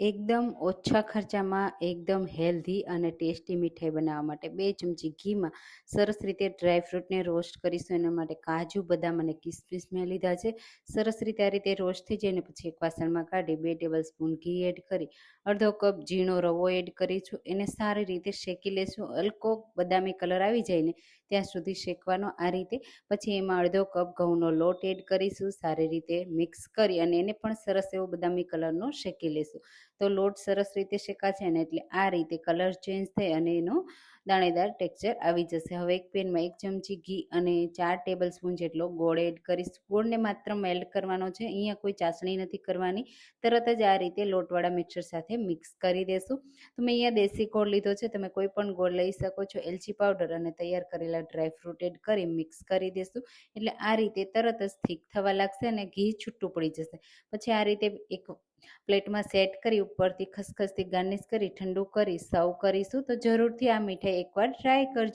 એકદમ ઓછા ખર્ચામાં, એકદમ હેલ્ધી અને ટેસ્ટી મીઠાઈ બનાવવા માટે બે ચમચી ઘીમાં સરસ રીતે ડ્રાયફ્રૂટને રોસ્ટ કરીશું. એના માટે કાજુ, બદામ અને કિસમિસ મેં લીધા છે. સરસ રીતે આ રીતે રોસ્ટ થઈ જાય પછી એક વાસણમાં કાઢી, બે ટેબલ સ્પૂન ઘી એડ કરી, અડધો કપ ઝીણો રવો એડ કરીશું. એને સારી રીતે શેકી લેશું. હલકો બદામી કલર આવી જાય ને ત્યાં સુધી શેકવાનો આ રીતે. પછી એમાં અડધો કપ ઘઉંનો લોટ એડ કરીશું. સારી રીતે મિક્સ કરી અને એને પણ સરસ એવો બદામી કલરનો શેકી લેશું. તો લોટ સરસ રીતે શેકાશે ને એટલે આ રીતે કલર ચેન્જ થઈ અને એનો દાણેદાર ટેક્સચર આવી જશે. હવે એક પેનમાં એક ચમચી ઘી અને ચાર ટેબલ સ્પૂન જેટલો ગોળ એડ કરીશ. ગોળને માત્ર મેલ્ટ કરવાનો છે. અહીંયા કોઈ ચાસણી નથી કરવાની. તરત જ આ રીતે લોટવાળા મિક્સર સાથે મિક્સ કરી દેશું. તો મેં અહીંયા દેશી ગોળ લીધો છે. તમે કોઈ પણ ગોળ લઈ શકો છો. એલચી પાવડર અને તૈયાર કરેલા ડ્રાયફ્રૂટ એડ કરી મિક્સ કરી દેશું. એટલે આ રીતે તરત જ થીક થવા લાગશે અને ઘી છૂટું પડી જશે. પછી આ રીતે એક પ્લેટમાં સેટ કરી ઉપરથી ખસખસથી ગાર્નિશ કરી ઠંડુ કરી, સર્વ કરીશું તો જરૂરથી આ મીઠાઈ એકવાર ટ્રાય કરજો.